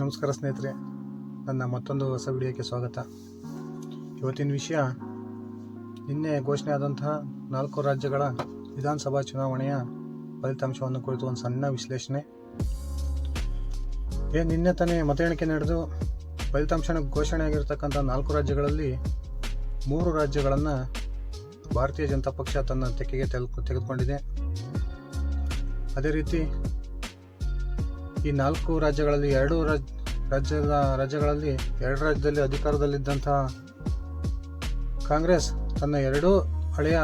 ನಮಸ್ಕಾರ ಸ್ನೇಹಿತರೆ. ನನ್ನ ಮತ್ತೊಂದು ಹೊಸ ವಿಡಿಯೋಕ್ಕೆ ಸ್ವಾಗತ. ಇವತ್ತಿನ ವಿಷಯ, ನಿನ್ನೆ ಘೋಷಣೆ ಆದಂತಹ ನಾಲ್ಕು ರಾಜ್ಯಗಳ ವಿಧಾನಸಭಾ ಚುನಾವಣೆಯ ಫಲಿತಾಂಶವನ್ನು ಕುರಿತು ಒಂದು ಸಣ್ಣ ವಿಶ್ಲೇಷಣೆ. ಏನು ನಿನ್ನೆ ತಾನೇ ಮತ ಎಣಿಕೆ ನಡೆದು ಫಲಿತಾಂಶ ಘೋಷಣೆ ಆಗಿರ್ತಕ್ಕಂಥ ನಾಲ್ಕು ರಾಜ್ಯಗಳಲ್ಲಿ ಮೂರು ರಾಜ್ಯಗಳನ್ನು ಭಾರತೀಯ ಜನತಾ ಪಕ್ಷ ತನ್ನ ತೆಕ್ಕೆಗೆ ತೆಗೆದು ತೆಗೆದುಕೊಂಡಿದೆ. ಅದೇ ರೀತಿ ಈ ನಾಲ್ಕು ರಾಜ್ಯಗಳಲ್ಲಿ ಎರಡು ರಾಜ್ ರಾಜ್ಯದ, ರಾಜ್ಯಗಳಲ್ಲಿ ಎರಡು ರಾಜ್ಯದಲ್ಲಿ ಅಧಿಕಾರದಲ್ಲಿದ್ದಂತಹ ಕಾಂಗ್ರೆಸ್ ತನ್ನ ಎರಡೂ ಹಳೆಯ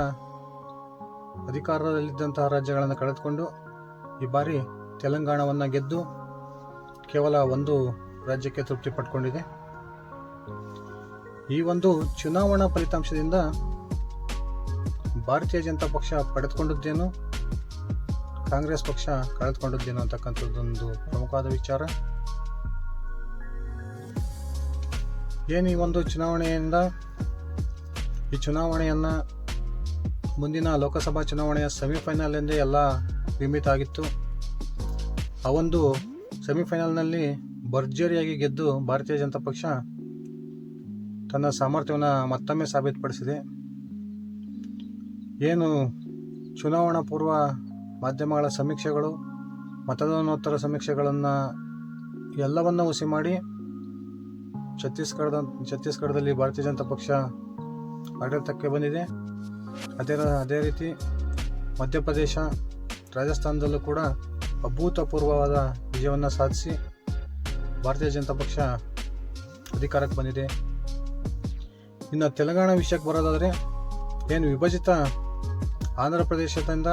ಅಧಿಕಾರದಲ್ಲಿದ್ದಂತಹ ರಾಜ್ಯಗಳನ್ನು ಕಳೆದುಕೊಂಡು ಈ ಬಾರಿ ತೆಲಂಗಾಣವನ್ನು ಗೆದ್ದು ಕೇವಲ ಒಂದು ರಾಜ್ಯಕ್ಕೆ ತೃಪ್ತಿ ಪಟ್ಕೊಂಡಿದೆ. ಈ ಒಂದು ಚುನಾವಣಾ ಫಲಿತಾಂಶದಿಂದ ಭಾರತೀಯ ಜನತಾ ಪಕ್ಷ ಪಡೆದುಕೊಂಡದ್ದೇನು. ಕಾಂಗ್ರೆಸ್ ಪಕ್ಷ ಕಳೆದುಕೊಂಡದ್ದೇನು ಅಂತಕ್ಕಂಥದ್ದೊಂದು ಪ್ರಮುಖವಾದ ವಿಚಾರ. ಏನು ಈ ಒಂದು ಚುನಾವಣೆಯಿಂದ ಈ ಚುನಾವಣೆಯನ್ನು ಮುಂದಿನ ಲೋಕಸಭಾ ಚುನಾವಣೆಯ ಸೆಮಿಫೈನಲ್ ಎಂದೇ ಎಲ್ಲ ಬಿಂಬಿತ ಆಗಿತ್ತು. ಆ ಒಂದು ಸೆಮಿಫೈನಲ್ನಲ್ಲಿ ಭರ್ಜರಿಯಾಗಿ ಗೆದ್ದು ಭಾರತೀಯ ಜನತಾ ಪಕ್ಷ ತನ್ನ ಸಾಮರ್ಥ್ಯವನ್ನು ಮತ್ತೊಮ್ಮೆ ಸಾಬೀತುಪಡಿಸಿದೆ. ಏನು ಚುನಾವಣಾ ಪೂರ್ವ ಮಾಧ್ಯಮಗಳ ಸಮೀಕ್ಷೆಗಳು, ಮತದಾನೋತ್ತರ ಸಮೀಕ್ಷೆಗಳನ್ನು ಎಲ್ಲವನ್ನು ಹುಸಿ ಮಾಡಿ ಛತ್ತೀಸ್ಗಢದ, ಛತ್ತೀಸ್ಗಢದಲ್ಲಿ ಭಾರತೀಯ ಜನತಾ ಪಕ್ಷ ಆಡಳಿತಕ್ಕೆ ಬಂದಿದೆ. ಅದೇ ಅದೇ ರೀತಿ ಮಧ್ಯಪ್ರದೇಶ, ರಾಜಸ್ಥಾನದಲ್ಲೂ ಕೂಡ ಅಭೂತಪೂರ್ವವಾದ ವಿಜಯವನ್ನು ಸಾಧಿಸಿ ಭಾರತೀಯ ಜನತಾ ಪಕ್ಷ ಅಧಿಕಾರಕ್ಕೆ ಬಂದಿದೆ. ಇನ್ನು ತೆಲಂಗಾಣ ವಿಷಯಕ್ಕೆ ಬರೋದಾದರೆ, ಏನು ವಿಭಜಿತ ಆಂಧ್ರ ಪ್ರದೇಶದಿಂದ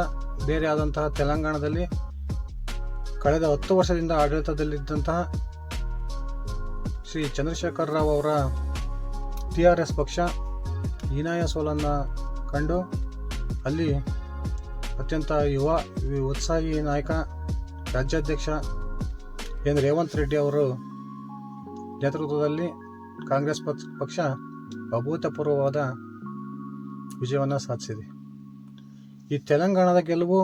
ಬೇರೆ ಆದಂತಹ ತೆಲಂಗಾಣದಲ್ಲಿ ಕಳೆದ ಹತ್ತು ವರ್ಷದಿಂದ ಆಡಳಿತದಲ್ಲಿದ್ದಂತಹ ಶ್ರೀ ಚಂದ್ರಶೇಖರ್ ರಾವ್ ಅವರ ಟಿ ಆರ್ ಎಸ್ ಪಕ್ಷ ಹೀನಾಯ ಸೋಲನ್ನು ಕಂಡು ಅಲ್ಲಿ ಅತ್ಯಂತ ಯುವ ಉತ್ಸಾಹಿ ನಾಯಕ, ರಾಜ್ಯಾಧ್ಯಕ್ಷ ಎನ್ ರೇವಂತ್ ರೆಡ್ಡಿ ಅವರು ನೇತೃತ್ವದಲ್ಲಿ ಕಾಂಗ್ರೆಸ್ ಪಕ್ಷ ಅಭೂತಪೂರ್ವವಾದ ವಿಜಯವನ್ನು ಸಾಧಿಸಿದೆ. ಈ ತೆಲಂಗಾಣದ ಗೆಲುವು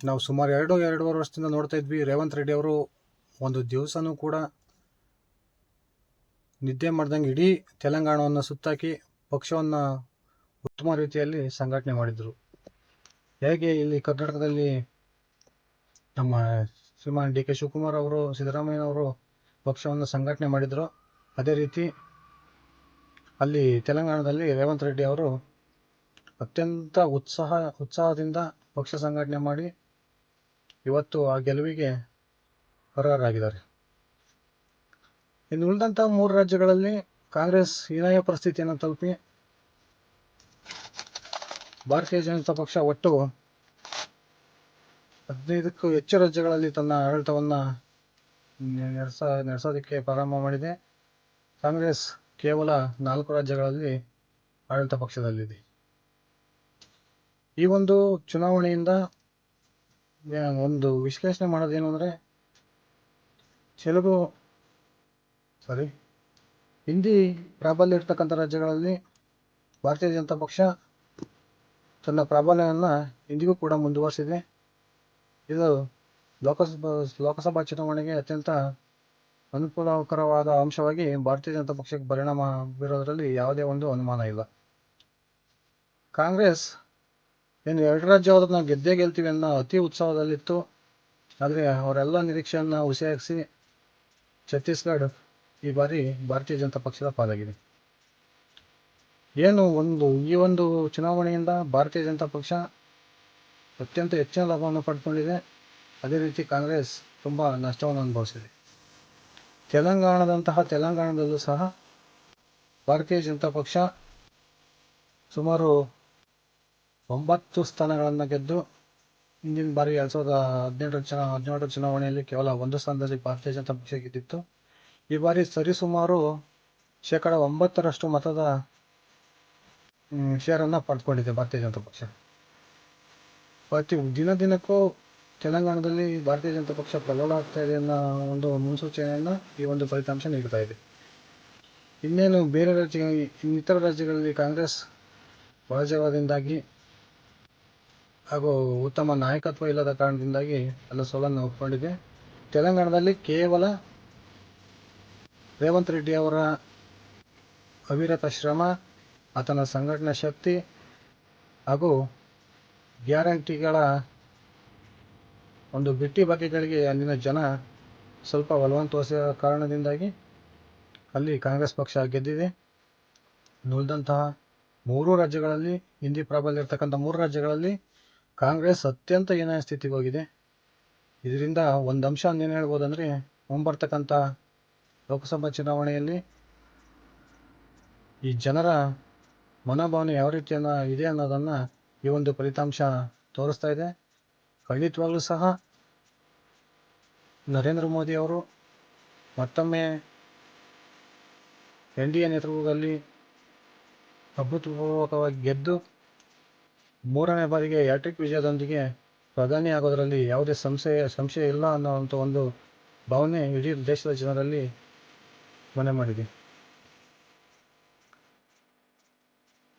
ನಾವು ಸುಮಾರು ಎರಡು, ಎರಡೂವರೆ ವರ್ಷದಿಂದ ನೋಡ್ತಾ ಇದ್ವಿ. ರೇವಂತ್ ರೆಡ್ಡಿ ಅವರು ಒಂದು ದಿವಸನೂ ಕೂಡ ನಿದ್ದೆ ಮಾಡ್ದಂಗೆ ಇಡೀ ತೆಲಂಗಾಣವನ್ನು ಸುತ್ತಾಕಿ ಪಕ್ಷವನ್ನು ಉತ್ತಮ ರೀತಿಯಲ್ಲಿ ಸಂಘಟನೆ ಮಾಡಿದರು. ಹೇಗೆ ಇಲ್ಲಿ ಕರ್ನಾಟಕದಲ್ಲಿ ನಮ್ಮ ಶ್ರೀಮಾನ್ ಡಿ ಕೆ ಶಿವಕುಮಾರ್ ಅವರು ಸಿದ್ದರಾಮಯ್ಯನವರು ಪಕ್ಷವನ್ನು ಸಂಘಟನೆ ಮಾಡಿದರು, ಅದೇ ರೀತಿ ಅಲ್ಲಿ ತೆಲಂಗಾಣದಲ್ಲಿ ರೇವಂತ್ ರೆಡ್ಡಿ ಅವರು ಅತ್ಯಂತ ಉತ್ಸಾಹ, ಉತ್ಸಾಹದಿಂದ ಪಕ್ಷ ಸಂಘಟನೆ ಮಾಡಿ ಇವತ್ತು ಆ ಗೆಲುವಿಗೆ ಅರ್ಹರಾಗಿದ್ದಾರೆ. ಇನ್ನು ಉಳಿದಂಥ ಮೂರು ರಾಜ್ಯಗಳಲ್ಲಿ ಕಾಂಗ್ರೆಸ್ ಹೀನಾಯ ಪರಿಸ್ಥಿತಿಯನ್ನು ತಲುಪಿ ಭಾರತೀಯ ಜನತಾ ಪಕ್ಷ ಒಟ್ಟು ಹದಿನೈದಕ್ಕೂ ಹೆಚ್ಚು ರಾಜ್ಯಗಳಲ್ಲಿ ತನ್ನ ಆಡಳಿತವನ್ನು ನಡೆಸ, ನಡೆಸೋದಕ್ಕೆ ಪ್ರಾರಂಭ ಮಾಡಿದೆ. ಕಾಂಗ್ರೆಸ್ ಕೇವಲ ನಾಲ್ಕು ರಾಜ್ಯಗಳಲ್ಲಿ ಆಡಳಿತ ಪಕ್ಷದಲ್ಲಿದೆ. ಈ ಒಂದು ಚುನಾವಣೆಯಿಂದ ಒಂದು ವಿಶ್ಲೇಷಣೆ ಮಾಡೋದೇನು ಅಂದರೆ, ತೆಲುಗು ಸಾರಿ ಹಿಂದಿ ಪ್ರಾಬಲ್ಯ ಇರ್ತಕ್ಕಂಥ ರಾಜ್ಯಗಳಲ್ಲಿ ಭಾರತೀಯ ಜನತಾ ಪಕ್ಷ ತನ್ನ ಪ್ರಾಬಲ್ಯವನ್ನು ಇಂದಿಗೂ ಕೂಡ ಮುಂದುವರಿಸಿದೆ. ಇದು ಲೋಕಸಭಾ ಲೋಕಸಭಾ ಚುನಾವಣೆಗೆ ಅತ್ಯಂತ ಅನುಕೂಲಕರವಾದ ಅಂಶವಾಗಿ ಭಾರತೀಯ ಜನತಾ ಪಕ್ಷಕ್ಕೆ ಪರಿಣಾಮ ಬೀರೋದರಲ್ಲಿ ಯಾವುದೇ ಒಂದು ಅನುಮಾನ ಇಲ್ಲ. ಕಾಂಗ್ರೆಸ್ ಏನು ಎರಡು ರಾಜ್ಯ ಹೋದ್ರೆ ನಾವು ಗೆದ್ದೇ ಗೆಲ್ತೀವಿ ಅನ್ನೋ ಅತಿ ಉತ್ಸಾಹದಲ್ಲಿತ್ತು. ಆದರೆ ಅವರೆಲ್ಲ ನಿರೀಕ್ಷೆಯನ್ನು ಹುಸಿಯಾಗಿಸಿ ಛತ್ತೀಸ್ಗಢ ಈ ಬಾರಿ ಭಾರತೀಯ ಜನತಾ ಪಕ್ಷದ ಪಾಲಾಗಿದೆ. ಏನು ಒಂದು, ಈ ಒಂದು ಚುನಾವಣೆಯಿಂದ ಭಾರತೀಯ ಜನತಾ ಪಕ್ಷ ಅತ್ಯಂತ ಹೆಚ್ಚಿನ ಲಾಭವನ್ನು ಪಡ್ಕೊಂಡಿದೆ. ಅದೇ ರೀತಿ ಕಾಂಗ್ರೆಸ್ ತುಂಬ ನಷ್ಟವನ್ನು ಅನುಭವಿಸಿದೆ. ತೆಲಂಗಾಣದಂತಹ ತೆಲಂಗಾಣದಲ್ಲೂ ಸಹ ಭಾರತೀಯ ಜನತಾ ಪಕ್ಷ ಸುಮಾರು ಒಂಬತ್ತು ಸ್ಥಾನಗಳನ್ನು ಗೆದ್ದು ಹಿಂದಿನ ಬಾರಿ ಎರಡು ಸಾವಿರದ ಹದಿನೆಂಟರ ಚುನಾ ಹದಿನೇಳರ ಚುನಾವಣೆಯಲ್ಲಿ ಕೇವಲ ಒಂದು ಸ್ಥಾನದಲ್ಲಿ ಭಾರತೀಯ ಜನತಾ ಪಕ್ಷ ಗೆದ್ದಿತ್ತು. ಈ ಬಾರಿ ಸರಿಸುಮಾರು ಶೇಕಡ ಒಂಬತ್ತರಷ್ಟು ಮತದ ಶೇರನ್ನು ಪಡೆದುಕೊಂಡಿದೆ ಭಾರತೀಯ ಜನತಾ ಪಕ್ಷ. ಪ್ರತಿ ದಿನ ದಿನಕ್ಕೂ ತೆಲಂಗಾಣದಲ್ಲಿ ಭಾರತೀಯ ಜನತಾ ಪಕ್ಷ ಪ್ರಬಲ ಆಗ್ತಾ ಇದೆ ಅನ್ನೋ ಒಂದು ಮುನ್ಸೂಚನೆಯನ್ನು ಈ ಒಂದು ಫಲಿತಾಂಶ ನೀಡ್ತಾ ಇದೆ. ಇನ್ನೇನು ಬೇರೆ ರಾಜ್ಯ ಇನ್ನಿತರ ರಾಜ್ಯಗಳಲ್ಲಿ ಕಾಂಗ್ರೆಸ್ ವಲಸೆವಾದಿಂದಾಗಿ ಹಾಗೂ ಉತ್ತಮ ನಾಯಕತ್ವ ಇಲ್ಲದ ಕಾರಣದಿಂದಾಗಿ ಅಲ್ಲಿ ಸೋಲನ್ನು ಒಪ್ಪಿಕೊಂಡಿದೆ ತೆಲಂಗಾಣದಲ್ಲಿ ಕೇವಲ ರೇವಂತ್ ರೆಡ್ಡಿ ಅವರ ಅವಿರತ ಶ್ರಮ, ಆತನ ಸಂಘಟನಾ ಶಕ್ತಿ ಹಾಗೂ ಗ್ಯಾರಂಟಿಗಳ ಒಂದು ಬಿಟ್ಟಿ ಬಗೆಗಳಿಗೆ ಅಲ್ಲಿನ ಜನ ಸ್ವಲ್ಪ ಒಲವನ್ನು ತೋರಿಸಿದ ಕಾರಣದಿಂದಾಗಿ ಅಲ್ಲಿ ಕಾಂಗ್ರೆಸ್ ಪಕ್ಷ ಗೆದ್ದಿದೆ. ನುಳಿದಂತಹ ಮೂರು ರಾಜ್ಯಗಳಲ್ಲಿ ಹಿಂದಿ ಪ್ರಾಬಲ್ಯ ಇರ್ತಕ್ಕಂಥ ಮೂರು ರಾಜ್ಯಗಳಲ್ಲಿ ಕಾಂಗ್ರೆಸ್ ಅತ್ಯಂತ ಹೀನಾಯ ಸ್ಥಿತಿಗೆ ಹೋಗಿದೆ. ಇದರಿಂದ ಒಂದು ಅಂಶ ಏನು ಹೇಳ್ಬೋದಂದರೆ ಮುಂಬರ್ತಕ್ಕಂಥ ಲೋಕಸಭಾ ಚುನಾವಣೆಯಲ್ಲಿ ಈ ಜನರ ಮನೋಭಾವನೆ ಯಾವ ರೀತಿಯನ್ನ ಇದೆ ಅನ್ನೋದನ್ನು ಈ ಒಂದು ಫಲಿತಾಂಶ ತೋರಿಸ್ತಾ ಇದೆ. ಖಂಡಿತವಾಗ್ಲೂ ಸಹ ನರೇಂದ್ರ ಮೋದಿ ಅವರು ಮತ್ತೊಮ್ಮೆ ಎನ್ ಡಿ ಎ ನೇತೃತ್ವದಲ್ಲಿ ಅಭೂತಪೂರ್ವಕವಾಗಿ ಗೆದ್ದು ಮೂರನೇ ಬಾರಿಗೆ ಹ್ಯಾಟ್ರಿಕ್ ವಿಜಯದೊಂದಿಗೆ ಪ್ರಧಾನಿ ಆಗೋದರಲ್ಲಿ ಯಾವುದೇ ಸಂಶಯ ಸಂಶಯ ಇಲ್ಲ ಅನ್ನೋವಂಥ ಒಂದು ಭಾವನೆ ಇಡೀ ದೇಶದ ಜನರಲ್ಲಿ ಮನೆ ಮಾಡಿದೆ.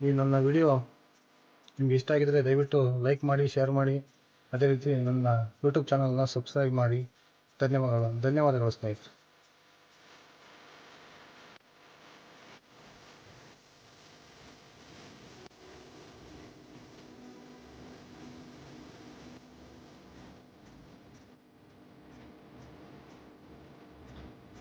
ಈ ನನ್ನ ವಿಡಿಯೋ ನಿಮ್ಗೆ ಇಷ್ಟ ಆಗಿದ್ರೆ ದಯವಿಟ್ಟು ಲೈಕ್ ಮಾಡಿ, ಶೇರ್ ಮಾಡಿ. ಅದೇ ರೀತಿ ನನ್ನ ಯೂಟ್ಯೂಬ್ ಚಾನಲ್ನ ಸಬ್ಸ್ಕ್ರೈಬ್ ಮಾಡಿ. ಧನ್ಯವಾದಗಳು ಧನ್ಯವಾದಗಳು ಸ್ನೇಹಿತರೆ.